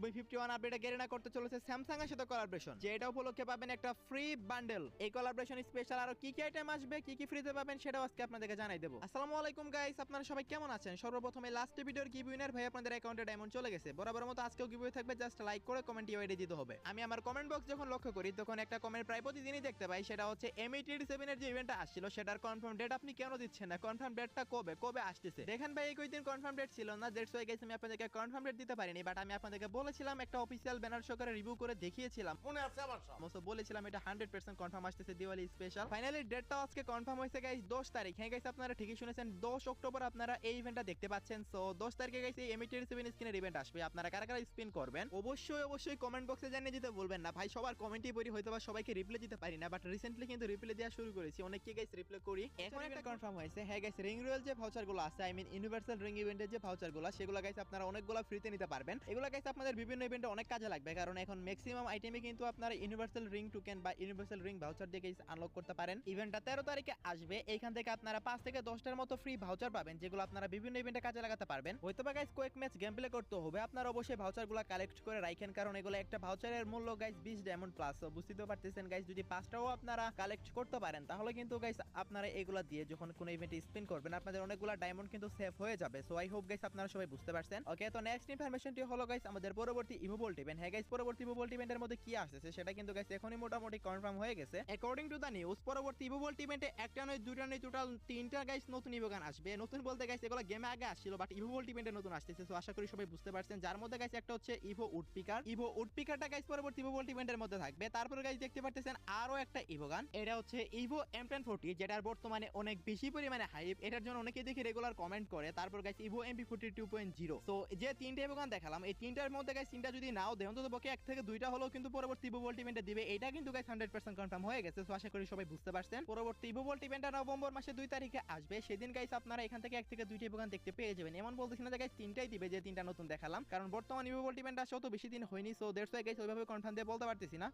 Obi fifty one আপডেটে Garena করতে চলেছে স্যামসাং এর সাথে কোলাবরেশন যেটা উপলক্ষে পাবেন একটা ফ্রি বান্ডেল এই কোলাবরেশন স্পেশাল আরও কি কি আইটেম আসবে, কি কি ফ্রিতে পাবেন সেটাও আজকে আপনাদেরকে জানাই দেবো। আসসালামু আলাইকুম গাইস আপনারা সবাই কেমন আছেন? সর্বপ্রথমে লাস্ট ভিডিওর গিভ উইনার ভাই আপনাদের অ্যাকাউন্টে ডায়মন্ড চলে গেছে। বরাবর মতো আজকেও গিভ থাকবে জাস্ট লাইক করে কমেন্ট ইউআইডি দিতে হবে। আমি আমার কমেন্ট বক্স যখন লক্ষ্য করি, তখন একটা কমেন্ট প্রায় প্রতিদিনই দেখতে পাই, সেটা হচ্ছে এম এইটি সেভেন এর যে ইভেন্টটা আসছিল, সেটার কনফার্ম ডেট আপনি কেন দিচ্ছেন না? কনফার্ম ডেটটা কবে? কবে আসতেছে? দেখেন ভাই এই কয়েকদিন কনফার্ম ডেট ছিল না ওয়াই গাইস আমি আপনাদেরকে কনফার্ম ডেট দিতে পারিনি বাট আমি আপনাদেরকে বলেছিলাম একটা অফিসিয়াল ব্যানার সহকারে রিভিউ করে দেখিয়েছিলাম। মনে আছে আমার সব। সমস্ত বলেছিলাম এটা হান্ড্রেড পার্সেন্ট কনফার্ম আসতেছে দিওয়ালি স্পেশাল ফাইনালি ডেটটা আজকে কনফার্ম হয়েছে গাইস দশ তারিখ। হ্যাঁ গাইস আপনারা ঠিকই শুনেছেন দশ অক্টোবর আপনারা এই ইভেন্টটা দেখতে পাচ্ছেন। সো দশ তারিখে গাইস এই এমিটেড সেভেন স্ক্রিনের ইভেন্ট আসবে। আপনারা কারা কারা স্পিন করবেন অবশ্যই অবশ্যই কমেন্ট বক্সে জানিয়ে দিতে বলবেন না। ভাই সবার কমেন্টই পড়ি হয়তো বা সবাইকে রিপ্লাই দিতে পারি না বাট রিসেন্টলি কিন্তু রিপ্লাই দেওয়া শুরু করেছি। অনেককে গাইস রিপ্লাই করি। এখন একটা কনফার্ম হয়েছে। হ্যাঁ গাইস রিং রয়েল যে ভাউচারগুলো আছে আই মিন ইউনিভার্সাল রিং ইভেন্টের যে ভাউচারগুলো সেগুলো গাইস আপনারা অনেকগুলো ফ্রিতে নিতে পারবেন। এগুলো গাইস আপনাদের বিভিন্ন ইভেন্টে অনেক কাজে লাগবে, কারণ এখন ম্যাক্সিমাম আইটেমে কিন্তু আপনারা ইউনিভার্সাল রিং টোকেন বা ইউনিভার্সাল রিং ভাউচার দিয়ে আনলক করতে পারেন। ইভেন্টটা তেরো তারিখে আসবে, এইখান থেকে আপনারা পাঁচ থেকে দশটার মতো ফ্রি ভাউচার পাবেন, যেগুলো আপনারা বিভিন্ন ইভেন্টে কাজে লাগাতে পারবেন। হয়তো বা গাইস কয়েক ম্যাচ গেম প্লে করতে হবে, আপনারা অবশ্যই ভাউচারগুলো কালেক্ট করে রাখেন কারণ এগুলো একটা ভাউচারের মূল্য গাইস বিশ ডায়মন্ড প্লাস বুঝতে পারতেছেন গাইস যদি পাঁচটাও আপনারা কালেক্ট করতে পারেন, তাহলে কিন্তু গাইস আপনারা এগুলা দিয়ে যখন কোনো ইভেন্টে স্পিন করবেন, আপনাদের অনেকগুলো ডায়মন্ড কিন্তু সেভ হয়ে যাবে। সো আই হোপ গাইস আপনারা সবাই বুঝতে পারছেন। ওকে তো নেক্সট ইনফরমেশনটি হলো গাইস আমাদের পরবর্তী ইভোবোল্ট ইভেন্ট হ্যাঁ গাইস পরবর্তী ইভোবোল্ট ইভেন্টের মধ্যে কি আসছে সেটা কিন্তু গাইস এখনই মোটামুটি কনফার্ম হয়ে গেছে। অ্যাকর্ডিং টু দ্য নিউজ পরবর্তী ইভোবোল্ট ইভেন্টে একটা নয়, দুটা নয় টোটাল তিনটা গাইস নতুন ইভোগান আসবে। নতুন বলতে গাইস এগুলো গেমে আগে আসছিল বাট ইভোবোল্ট ইভেন্টে নতুন আসতেছে সো আশা করি সবাই বুঝতে পারছেন। যার মধ্যে গাইস একটা হচ্ছে ইভো উডপিকার ইভো উডপিকারটা গাইস পরবর্তী ইভোবোল্ট ইভেন্টের মধ্যে থাকবে। তারপরে গাইস দেখতে পারতেছেন আরও একটা ইভোগান এটা হচ্ছে ইভো এম টেন ফোর্টি যেটার বর্তমানে অনেক বেশি পরিমাণে হাইপ এটার জন্য অনেকে দেখি রেগুলার কমেন্ট করে। তারপর guys evo MP forty two point zero তো যে তিনটে ইভোগান দেখালাম, এই তিনটার মধ্যে গাইস তিনটা যদি নাও দেয় অন্তত পক্ষে এক থেকে দুইটা হলেও কিন্তু পরবর্তী ইভোবোল্ট ইভেন্টে দিবে। এটা কিন্তু গাইস হান্ড্রেড পার্সেন্ট কনফার্ম হয়ে গেছে। তো আশা করি সবাই বুঝতে পারছেন। পরবর্তী ইভোবোল্ট ইভেন্টটা নভেম্বর মাসে দুই তারিখে আসবে। সেদিন গাইস আপনারা এখান থেকে এক থেকে দুইটা ইভোগান দেখতে পেয়ে যাবেন। এমন বলতেছি না যে গাইস তিনটাই দিবে যে তিনটা নতুন দেখালাম। কারণ বর্তমান ইভোবোল্ট ইভেন্ট আসে অত বেশি দিন হয়নি। সো দেড়শো গাইস ওইভাবে কনফার্ম দিয়ে বলতে পারতেছি না।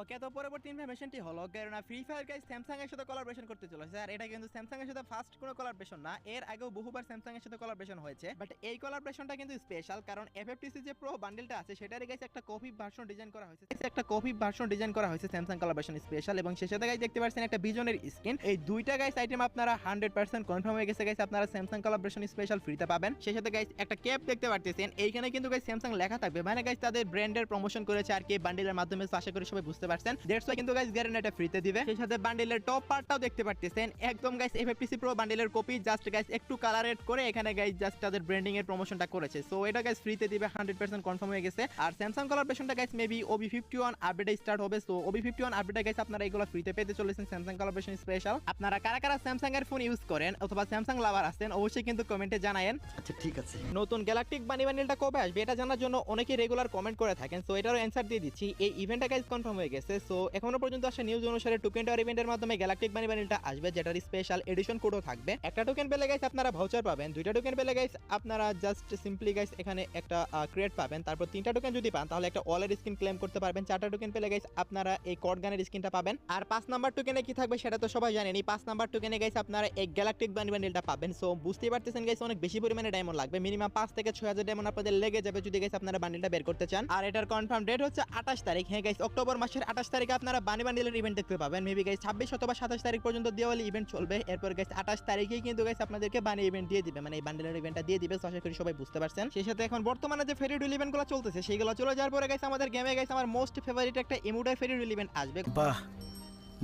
ওকে তো পরবর্তী ইনফরমেশনটি হলো কারণ ফ্রি ফায়ার গাইস স্যামসাং এর সাথে কোলাবরেশন করতে চলেছে। আর এটা কিন্তু স্যামসাং এর সাথে ফার্স্ট কোনো কোলাবরেশন না। এর আগেও বহুবার স্যামসাং এর সাথে কোলাবরেশন হয়েছে। বাট এই কোলাবরেশনটা কিন্তু স্পেশাল কারণ এফএফটিসি যে প্রো বান্ডেলটা আছে, সেটার গাইস একটা কপি ভার্সন ডিজাইন করা হয়েছে। একটা কপি ভার্সন ডিজাইন করা হয়েছে স্যামসাং কোলাবরেশন স্পেশাল এবং সে সাথে গাইস দেখতে পাচ্ছেন একটা বিজনের স্কিন এই দুইটা গাইস আইটেম আপনারা 100% কনফার্ম হয়ে গেছে গাইস আপনারা স্যামসাং কোলাবরেশন স্পেশাল ফ্রিতে পাবেন। সেই সাথে গাইস একটা ক্যাপ দেখতে পারতেছেন, এইখানে কিন্তু গাইস স্যামসাং লেখা থাকবে। মানে গাইস তাদের ব্র্যান্ডের প্রমোশন করেছে আর কি বান্ডেলের মাধ্যমে আশা করি সবাই বুঝতে পারছেন। দেড়শো কিন্তু গাইস গ্যারেন্টি ফ্রিতে দিবে। সেই সাথে বান্ডেলের টপ পার্টটাও দেখতে পারতেছেন। একদম গাইস এফএফটিসি প্রো বান্ডেলের কপি জাস্ট গাইস একটু কালারেড করে এখানে গাইস জাস্ট তাদের ব্র্যান্ডিং এর প্রমোশনটা করেছে। সো এটা গাইস ফ্রিতে দিবে হান্ড্রেড পার্সেন্ট কনফার্ম হয়ে গেছে। আর স্যামসাং কলার কোলাবরেশনটা guys maybe OB fifty one আপডেটে স্টার্ট হবে। সো ওবি ফিফটি ওয়ান আপডেটে গাইস আপনারা এগুলো ফ্রিতে পেতে চলেছেন স্যামসাং কলার কোলাবরেশন স্পেশাল আপনারা কারা কারা স্যামসাং এর ফোন ইউজ করেন অথবা স্যামসাং লাভার আছেন অবশ্যই কিন্তু কমেন্টে জানায়েন। আচ্ছা ঠিক আছে। নতুন গ্যালাকটিক বানি বান্ডেলটা কবে আসবে এটা জানার জন্য অনেকেই রেগুলার কমেন্ট করে থাকেন। সো এটারও অ্যান্সার দিয়ে দিচ্ছি। এই ইভেন্টটা গাইজ কনফার্ম হয়ে গেছে। সো এখনও পর্যন্ত আসা নিউজ অনুসারে টোকেন টাওয়ার ইভেন্টের মাধ্যমে গ্যালাকটিক বানি বান্ডেলটা আসবে যেটার স্পেশাল এডিশন কোডও থাকবে। একটা টোকেন পেলে গাইস আপনারা ভাউচার পাবেন। দুইটা টোকেন পেলে গাইস আপনারা জাস্ট সিম্পলি গাইস এখানে একটা ক্রিয়েট পাবেন। তারপর তিনটা টোকেন যদি পান, তাহলে একটা ওয়ালের স্কিন ক্লেম করতে পারবেন। চারটা টোকেন পেলে গাইস আপনারা এই কর্ড গানের স্কিনটা পাবেন। আর পাঁচ নাম্বার টোকেনে কি থাকবে সেটা তো সবাই জানেন। এই পাঁচ নাম্বার টোকেনে গাইস আপনারা এই গ্যালাকটিক বানি বান্ডেলটা পাবেন। সো বুঝতেই পারতেছেন গাইস অনেক বেশি পরিমাণে ডায়মন্ড লাগবে। মিনিমাম পাঁচ থেকে ছয় হাজার ডায়মন্ড আপনাদের লেগে যাবে যদি গাইস আপনারা বান্ডেলটা বের করতে চান। আর এটার কনফার্ম ডেট হচ্ছে আঠাশ তারিখ। হ্যাঁ গাইস অক্টোবর মাসের আঠাশ তারিখে আপনারা বানি বান্ডেলের ইভেন্ট দেখতে পাবেন। মেবি গাইস ছাব্বিশ অথবা সাতাশ তারিখ পর্যন্ত দিওয়ালি ইভেন্ট চলবে। এরপর গাইস আঠাশ তারিখেই কিন্তু গাইস আপনাদেরকে বানি ইভেন্ট দিয়ে দিবে। মানে এই বান্ডেলের ইভেন্টটা দিয়ে দিবে। সবাই বুঝতে পারছেন। সেই সাথে এখন বর্তমানে যে ফেরি ডুল ইভেন্টগুলো চলতেছে, সেইগুলো চলে যাওয়ার পরে গেছে আমাদের গেমে গেছে আমার মোস্ট ফেভারিট একটা ইমোডাই ফেরি রিলিভেন্ট আসবে। বাহ।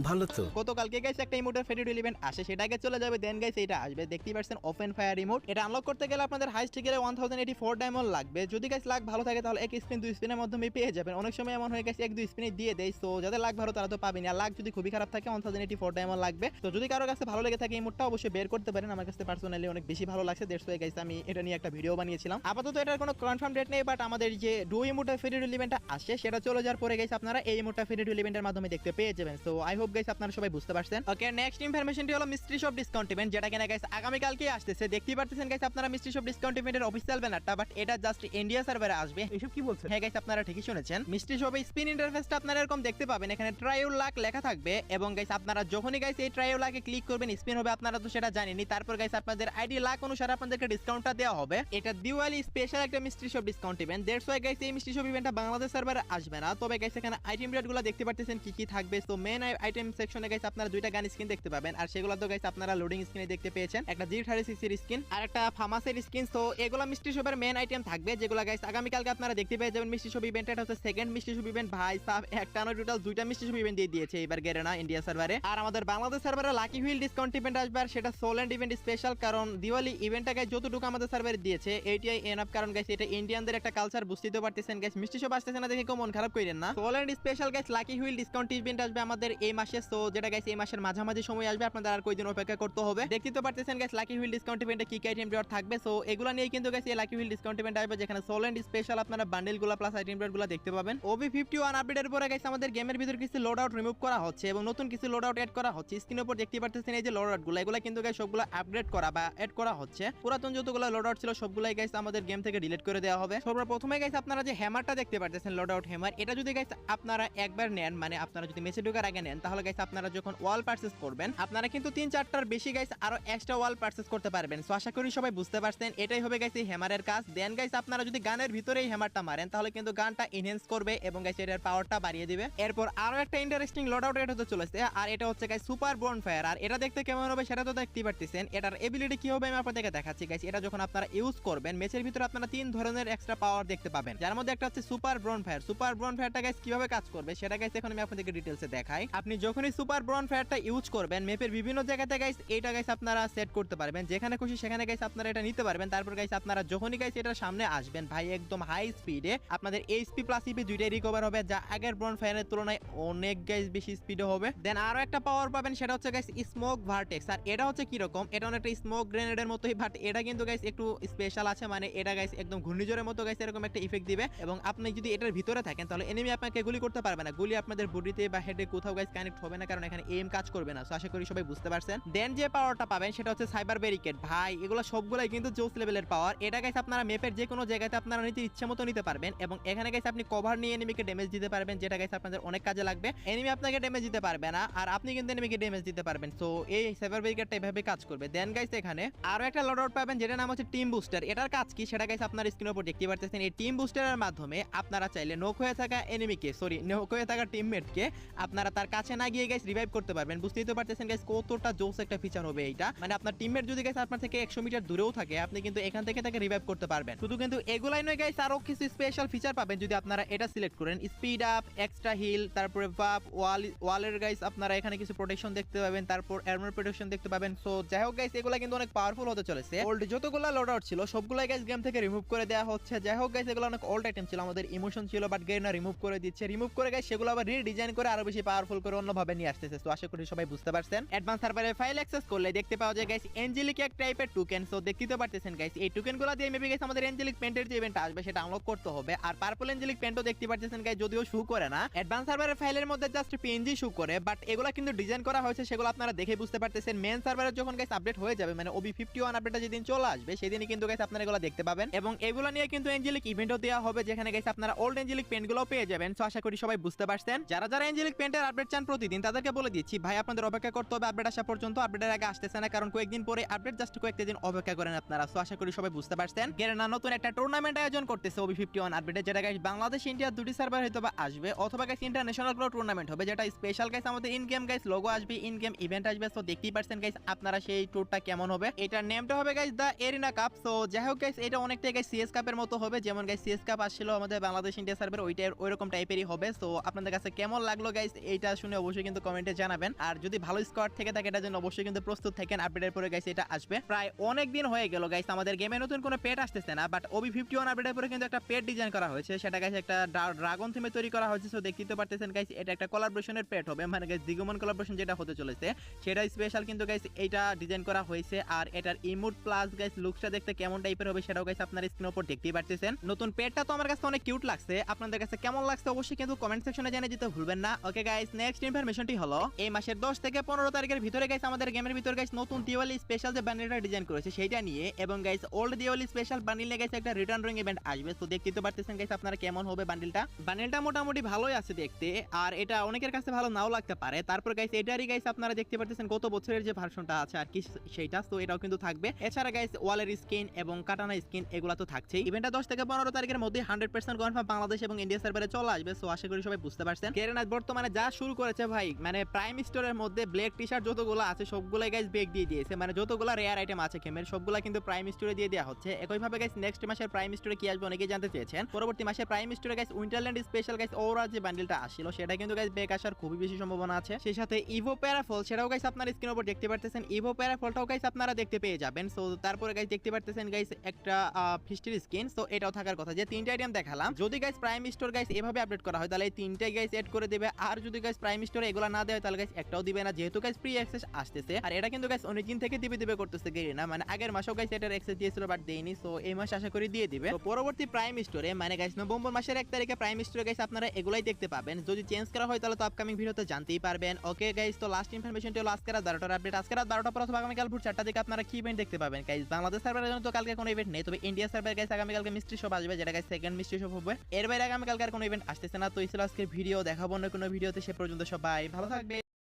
ভালো তো। গতকালকে গাইস একটা ইমোটের ফেরি ইভেন্ট আসে সেটাকে চলে যাবে দেন গাইস এটা আসবে। দেখতেই পাচ্ছেন ওপেন ফায়ার ইমোট এটা আনলক করতে গেলে আপনাদের heist টিকেটে one thousand eighty four diamond লাগবে। যদি গাইস লাখ ভালো থাকে তাহলে এক স্পিন দুই স্পিনের মাধ্যমে পেয়ে যাবেন। অনেক সময় এমন হয়ে গেছে এক, দুই স্পিনে দিয়ে দেয়। সো যাদের লাখ ভালো তারা তো পাবেন আর লাখ যদি খুবই খারাপ থাকে one thousand eighty four diamond লাগবে। তো যদি কারও কাছে ভালো লেগে থাকে এই মোটটা অবশ্যই বের করতে পারেন। আমার কাছে পার্সোনালি অনেক বেশি ভালো লাগছে। দেড়শো গাইস আমি এটা নিয়ে একটা ভিডিও বানিয়েছিলাম। আপাতত এটার কোনো কনফার্ম ডেট নেই বাট আমাদের যে ডু ইমোটা ফেরি ইভেন্টটা আসে, সেটা চলে যাওয়ার পরে গাইস আপনারা এই ইমোটা ফেরি ইভেন্টের মাধ্যমে দেখতে পেয়ে যাবেন। So I hope hope guys আপনারা সবাই বুঝতে পারছেন। ওকে নেক্সট ইনফরমেশনটি হলো মিস্ট্রি শপ ডিসকাউন্ট ইভেন্ট যেটা কিনা গাইস আগামী কালকে আসতেছে। দেখতেই পারতেছেন গাইস আপনারা মিস্ট্রি শপ ডিসকাউন্ট ইভেন্টের অফিসিয়াল ব্যানারটা বাট এটা জাস্ট ইন্ডিয়া সার্ভারে আসবে। এইসব কি বলছেন? হ্যাঁ গাইস আপনারা ঠিকই শুনেছেন। মিষ্টি শপে স্পিন ইন্টারফেসটা আপনারা এরকম দেখতে পাবেন। এখানে ট্রাইও লাক লেখা থাকবে এবং গাইস আপনারা যখনই গাইস এই ট্রাইও লাকে ক্লিক করবেন স্পিন হবে আপনারা তো সেটা জানেনই। তারপর গাইস আপনাদের আইডি লাক অনুসারে আপনাদেরকে ডিসকাউন্টটা দেওয়া হবে। এটা দিওয়ালি স্পেশাল একটা mystery shop discount event that's why guys এই মিষ্টি শপ ইভেন্টটা বাংলাদেশ সার্ভারে আসবে না। তবে গাইস এখানে আইটেম রেটগুলো দেখতে পারতেছেন কি কি থাকবে। সো মেন আইটেম সেকশনে গাইস আপনারা দুইটা গান স্কিন দেখতে পাবেন। আর সেগুলো তো গাইস আপনারা লোডিং স্ক্রিনে দেখতে পেয়েছেন। একটা জি থার্টি সিক্সের স্কিন আর একটা ফার্মাসের স্কিন তো এগুলো মিষ্টি শপের মেন আইটেম থাকবে, যেগুলো গাইস আগামীকালকে আপনারা দেখতে পেয়ে যাবেন। মিষ্টি শপ ইভেন্ট এটা হচ্ছে সেকেন্ড মিষ্টি শপ ইভেন্ট ভাই সাহ একটা নয় টোটাল দুইটা মিষ্টি শপ ইভেন্ট দিয়ে দিয়েছে এবার গেরেনা ইন্ডিয়া সার্ভারে আর আমাদের বাংলাদেশ সার্ভারে লাকি হুইল ডিসকাউন্ট ইভেন্ট আসবে, আর সেটা সোল এন্ড ইভেন্ট স্পেশাল কারণ দিওয়ালি ইভেন্টটা গাইস যতটুকু আমাদের সার্ভারে দিয়েছে এইটাই এনআপ কারণ গাইস এটা ইন্ডিয়ানদের একটা কালচার বুঝতে পারতেছেন গাইস মিষ্টি শপ আসতেছে না দেখে কেউ মন খারাপ করেন না। Soul and special guys lucky wheel discount event আসবে আমাদের এই মাসে। সো যেটা গাইস এই মাসের মাঝামাঝি সময় আসবে, আপনাদের আর কয়দিন অপেক্ষা করতে হবে। দেখতে তো পারতেছেন গাইস লাকি হুইল ডিসকাউন্ট ইভেন্টে কি কি আইটেম রেট থাকবে সো এগুলো নিয়ে কিন্তু guys lucky wheel discount event আসবে, যেখানে সোল এন্ড স্পেশাল আপনারা বান্ডেলগুলো প্লাস আইটেম রেটগুলো দেখতে পাবেন। ওবি ফিফটি ওয়ান আপডেটের পরে গাইস আমাদের গেমের ভিতর কিছু লোড আউট রিমুভ করা হচ্ছে এবং নতুন কিছু লোড আউট এড করা হচ্ছে। স্ক্রিনের উপর দেখতে পারতেছেন এই যে লোড আউটগুলো, এগুলো কিন্তু গাইস সবগুলো আপগ্রেড করা বা এড করা হচ্ছে। পুরাতন যতগুলো লোড আউট ছিল, সবগুলাই গাইস আমাদের গেম থেকে ডিলিট করে দেওয়া হবে। সর্বপ্রথমে গাইস আপনারা যে হ্যামারটা দেখতে পারতেছেন লোড আউট হ্যামার এটা যদি গাইস আপনারা একবার নেন মানে আপনারা যদি মেসে ঢোকার আগে নেন, তাহলে গাইস আপনারা যখন ওয়াল পারচেস করবেন, আপনারা কিন্তু তিন চারটার বেশি গাইস আরও এক্সট্রা ওয়াল পারচেস করতে পারবেন। সো আশা করি সবাই বুঝতে পারছেন, এটাই হবে গাইস এই হ্যামারের কাজ। দেন গাইস আপনারা যদি গানের ভিতরে এই হ্যামারটা মারেন, তাহলে কিন্তু গানটা এনহেন্স করবে এবং গাইস এটার পাওয়ারটা বাড়িয়ে দিবে। এরপর আরও একটা ইন্টারেস্টিং লোড আউট এটা হতে চলেছে, আর এটা হচ্ছে গাইস সুপার বোন ফায়ার আর এটা দেখতে কেমন হবে সেটা তো দেখতেই পারতেছেন, এটার এবিলিটি কি হবে আমি আপনাদেরকে দেখাচ্ছি গাইস এটা যখন আপনারা ইউজ করবেন ম্যাচের ভিতরে আপনারা তিন ধরনের এক্সট্রা পাওয়ার দেখতে পাবেন। যার মধ্যে একটা হচ্ছে সুপার ব্রন ফায়ার সুপার ব্রন ফায়ারটা গাইস কীভাবে কাজ করবে, সেটা গাইস এখন আমি আপনাদেরকে ডিটেলসে দেখাই। আপনি যখনই সুপার ব্রন ফায়ারটা ইউজ করবেন, ম্যাপের বিভিন্ন জায়গাতে গাইস এটা গাইস আপনারা সেট করতে পারবেন। যেখানে খুশি সেখানে গাইস আপনারা এটা নিতে পারবেন। তারপর গাইস আপনারা যখনই গাইস এটার সামনে আসবেন, ভাই একদম হাই স্পিডে আপনাদের এইচপি প্লাস ইপি দুইটাই রিকভার হবে। যা আগের ব্রন ফায়ারের তুলনায় অনেক গাইস বেশি স্পিডে হবে। দেন আরও একটা পাওয়ার পাবেন, সেটা হচ্ছে গাইস স্মোক ভার্টেক্স আর এটা হচ্ছে কি রকম এটা অনেকটা স্মোক গ্রেনেডের মতোই বাট এটা কিন্তু গাইস একটু স্পেশাল আছে। মানে এটা গাইস একদম ঘূর্ণিঝড়ের মতো গাইস এরকম একটা ইফেক্ট দিবে। এবং আপনি যদি এটার ভিতরে থাকেন, তাহলে এনিমি আপনাকে গুলি করতে পারবে না। গুলি আপনাদের বডিতে বা হেডে কোথাও গাইস কানেক্ট হবে না, কারণ এখানে এম কাজ করবে না। সো আশা করি সবাই বুঝতে পারছেন। দেন যে পাওয়ারটা পাবেন, সেটা হচ্ছে সাইবার ব্যারিকেড ভাই, এগুলো সবগুলাই কিন্তু জোস লেভেলের পাওয়ার এটা গাইস আপনারা ম্যাপের যে কোনো জায়গাতে আপনারা নিতে ইচ্ছে মতো নিতে পারবেন এবং এখানে গাইস আপনি কভার নিয়ে এনিমিকে ড্যামেজ দিতে পারবেন, যেটা গাইস আপনাদের অনেক কাজে লাগবে। এনিমি আপনাকে ড্যামেজ দিতে পারবে না, আর আপনি কিন্তু এনিমিকে ড্যামেজ দিতে পারবেন। সো এই সাইবার ব্যারিকেডটা এভাবে কাজ করবে। দেন গাইস এখানে আরও একটা লডআউট পাবেন যেটা নাম হচ্ছে টিম বুস্টার এটার কাজ কি? সেটা গাইস আপনার স্ক্রিনের উপর দেখতে পারতেছেন। এই টিম বুস্টারের মাধ্যমে আপনারা চাইলে নোক হয়ে থাকা এনিমিকে সরি নোক হয়ে থাকা টিমমেটকে আপনারা তার কাছে না গিয়ে গাইস রিভাইভ করতে পারবেন। বুঝতেই তো পারতেছেন গাইস কতটা জোস একটা ফিচার হবে এটা মানে আপনার টিমমেট যদি গাইস আপনার থেকে 100 মিটার দূরেও থাকে, আপনি কিন্তু এখান থেকে তাকে রিভাইভ করতে পারবেন। শুধু কিন্তু এগুলাই নয় গাইস আরও কিছু স্পেশাল ফিচার পাবেন যদি আপনারা এটা সিলেক্ট করেন। স্পিড আপ এক্সট্রা হিল তারপরে ভাপ ওয়াল ওয়ালের গাইস আপনারা এখানে কিছু প্রোটেকশন দেখতে পাবেন, তারপর আর্মার প্রোটেকশন দেখতে পাবেন। সো যাই হোক গাইস এগুলা কিন্তু অনেক পাওয়ারফুল হতে চলেছে। ওল্ড যতগুলো লোড আউট ছিল, সবগুলাই গাইস গেম থেকে রিমুভ করে দেওয়া হচ্ছে। যাই হোক গাইস এগুলো অনেক ওল্ড আইটেম ছিল, আমাদের ইমোশন ছিল বাট গেম রিমুভ করে দিচ্ছে। রিমুভ করে গাইস সেগুলো আবার রিডিজাইন করে আরও বেশি পাওয়ারফুল করে অন্যভাবে নিয়ে আসতেছে, তো আশা করি সবাই বুঝতে পারছেন। অ্যাডভান্স সার্ভারে ফাইল অ্যাক্সেস করলে দেখতে পাওয়া যায় গাইস এঞ্জেলিক এক টাইপের টোকেন সো দেখতে তো পারতেছেন গাইস এই টোকেনগুলো দিয়ে মেবি গাইস আমাদের এঞ্জেলিক পেন্টের যে ইভেন্ট আসবে, সেটা আনলক করতে হবে। আর পার্পল এঞ্জেলিক পেন্টও দেখতে পারতেছেন গাইস যদিও শু করে না। অ্যাডভান্স সার্ভারের ফাইলের মধ্যে জাস্ট পিএনজি শু করে বাট এগুলো কিন্তু ডিজাইন করা হয়েছে, সেগুলো আপনারা দেখে বুঝতে পারতেছেন। মেন সার্ভারে যখন গাইস আপডেট হয়ে যাবে মানে ওবি ফিফটি ওয়ান আপডেটটা যেদিন চলে আসবে, সেদিনই কিন্তু গাইস আপনারা এগুলো দেখতে পাবেন। এবং এগুলো নিয়ে কিন্তু এঞ্জেলিক ইভেন্টও দেওয়া হবে, যেখানে গাইস আপনারা ওল্ড এঞ্জেলিক পেন্টগুলো পেয়ে যাবেন সো আশা করি সবাই বুঝতে পারছেন। যারা যারা এঞ্জেলিক পেন্টের আপডেট চান প্রতিদিন তাদেরকে বলে দিচ্ছি, ভাই, আপনাদের অপেক্ষা করতে হবে আপডেট আসা পর্যন্ত আপডেটের আগে আসতেছে না, কারণ কয়েকদিন পরে আপডেট জাস্ট কয়েকটা দিন অপেক্ষা করেন আপনারা। সো আশা করি সবাই বুঝতে পারছেন। গেরেনা নতুন একটা টুর্নামেন্ট আয়োজন করতেছে ওবি ফিফটি ওয়ান আপডেটে যেটা গাইস বাংলাদেশ ইন্ডিয়া দুটি সার্ভার হয়তো বা আসবে, অথবা গাইস ইন্টারন্যাশনাল কোনো টুর্নামেন্ট হবে, যেটা স্পেশাল গাইস আমাদের ইন গেম গাইস লোগো আসবে ইন গেম ইভেন্ট আসবে। সো দেখতেই পারছেন গাইস আপনারা সেই ট্যুরটা কেমন হবে। এটার নেমটা হবে guys the arena cup so যাই হোক গাইস এটা অনেকটাই গাইস সিএস কাপের মতো হবে, যেমন গাইস সিএস কাপ আসছিল আমাদের বাংলাদেশ ইন্ডিয়া সার্ভার ওইটা ওইরকম টাইপেরই হবে। সো আপনাদের কাছে কেমন লাগল গাইস এইটা শুনে অবশ্যই কিন্তু কমেন্টে জানাবেন। আর যদি ভালো স্কোয়াড থেকে থাকে, এটার জন্য অবশ্যই কিন্তু প্রস্তুত থাকেন। আপডেটের পরে গাইস এটা আসবে। প্রায় অনেক দিন হয়ে গেল গাইস আমাদের গেমে নতুন কোনো পেট আসতেছে না বাট ওবি ফিফটি ওয়ান আপডেটের পরে কিন্তু একটা পেট ডিজাইন করা হয়েছে। সেটা গাইস একটা ড্রাগন থিমে তৈরি করা হয়েছে। সো দেখতে পারতেছেন গাইস এটা একটা কোলাবোরেশনের পেট হবে। মানে গাইস দিগমন কোলাবোরেশন যেটা হতে চলেছে, সেটা স্পেশাল কিন্তু গাইস এটা ডিজাইন করা হয়েছে। আর এটার ইমোট প্লাস গাইস লুকসটা দেখতে কেমন টাইপের হবে সেটাও গাইস আপনার স্ক্রিনের উপর দেখতেই পারতেছেন। নতুন পেটটা তো আমার কাছে অনেক কিউট লাগছে। আপনাদের কাছে কেমন লাগছে অবশ্যই কিন্তু কমেন্ট সেকশনে জানিয়ে দিতে ভুলবেন না। ওকে গাইস নেক্সট ইনফরমেশনটি হলো, এই মাসের দশ থেকে পনেরো তারিখের ভিতরে গাইস আমাদের গেমের ভিতরে গাইস নতুন দিওয়ালি স্পেশাল যে বান্ডিলটা ডিজাইন করেছে সেইটা নিয়ে এবং guys old Diwali special bundle guys একটা রিটার্ন রোয়িং ইভেন্ট আসবে। তো দেখতে তো পারতেছেন গাইস আপনারা কেমন হবে বান্ডিলটা বান্ডিলটা মোটামুটি ভালোই আছে দেখতে, আর এটা অনেকের কাছে ভালো নাও লাগতে পারে। তারপর গাইস এটারই গাইস আপনারা দেখতে পারতেছেন গত বছরের যে ভার্সনটা আছে আর কি সেইটা তো এটাও কিন্তু থাকবে। এছাড়া গাইস ওয়ালের স্কিন এবং কাটানা স্কিন এগুলো তো থাকছেই। ইভেন্টটা দশ থেকে পনেরো তারিখের মধ্যে হান্ড্রেড পার্সেন্ট কনফার্ম বাংলাদেশ এবং ইন্ডিয়া সার্ভারে চলে আসবে সো আশা করি সবাই বুঝতে পারছেন। কেরেনাথ বর্তমানে যা শুরু করেছে ভাই মানে প্রাইম স্টোরের মধ্যে ব্ল্যাক টি শার্ট যতগুলো আছে, সবগুলাই গাইস বেগ দিয়ে দিয়েছে। মানে যতগুলো রেয়ার আইটেম আছে গেমের সবগুলা কিন্তু প্রাইম স্টোরে দিয়ে দেওয়া হচ্ছে। একইভাবে গাইস নেক্সট মাসের প্রাইম স্টোরে কি আসবে অনেকেই জানতে চেয়েছেন। পরবর্তী মাসে প্রাইম স্টোরে গাইস উইন্টারল্যান্ড স্পেশাল গাইস ওরা যে বান্ডিলটা আসছিল, সেটা কিন্তু গাইস বেগ আসার খুবই বেশি সম্ভাবনা আছে। সেই সাথে ইভো প্যারাফল সেটাও গাইস আপনার স্ক্রিনের উপর দেখতে পারতেছেন। ইভো প্যারাফলটাও গাইস আপনারা দেখতে পেয়ে যাবেন। সো তারপরে গাইজ দেখতে পারতেছেন গাইস একটা ফিস্টির স্কিন সো এটাও থাকার কথা। যে তিনটা আইটেম দেখালাম, যদি গাইস প্রাইম স্টোর গাইস এভাবে আপডেট করা হয়, তাহলে এই তিনটাই গাইস এড করে দেবে। আর যদি গাইস প্রাইম স্টোরে এগুলো না দেয় তাহলে গাইস একটাও দিবে না। যেহেতু গাইস ফ্রি অ্যাক্সেস আসতেছে, আর এটা কিন্তু গাইস অনেকদিন থেকে দিবে দিবে করতেছে গেরিনা মানে আগের মাসেও গাইস এটার অ্যাক্সেস দিয়েছিল বাট দেয়নি সো এই মাস আশা করি দিয়ে দিবে। তো পরবর্তী প্রাইম স্টোরে মানে গাইস নভেম্বর মাসের এক তারিখে প্রাইম স্টোরে গাইস আপনারা এগুলাই দেখতে পাবেন। যদি চেঞ্জ করা হয় তাহলে তো আপকামিং ভিডিওতে জানতেই পারবেন। ওকে গাইস তো লাস্ট ইনফরমেশনটি হলো আজকে রাত বারোটার আপডেট আজকে রাত বারোটা পর অথবা আগামীকাল ভোর চারটা দিকে আপনারা কি ইভেন্ট দেখতে পাবেন গাইস বাংলাদেশ সার্ভারের জন্য তো কালকে কোনো ইভেন্ট নেই, তবে ইন্ডিয়া সার্ভার গাইস আগামীকালকে মিস্ট্রি শপ আসবে, যেটা গাইস সেকেন্ড মিস্ট্রি শপ হবে। এর বাইরে আগামীকালকে আর কোনো ইভেন্ট আসতেছে না। তো এই ছিল আজকের ভিডিও দেখাবো অন্য কোনো ভিডিওতে সে পর্যন্ত บายพาราไซเบ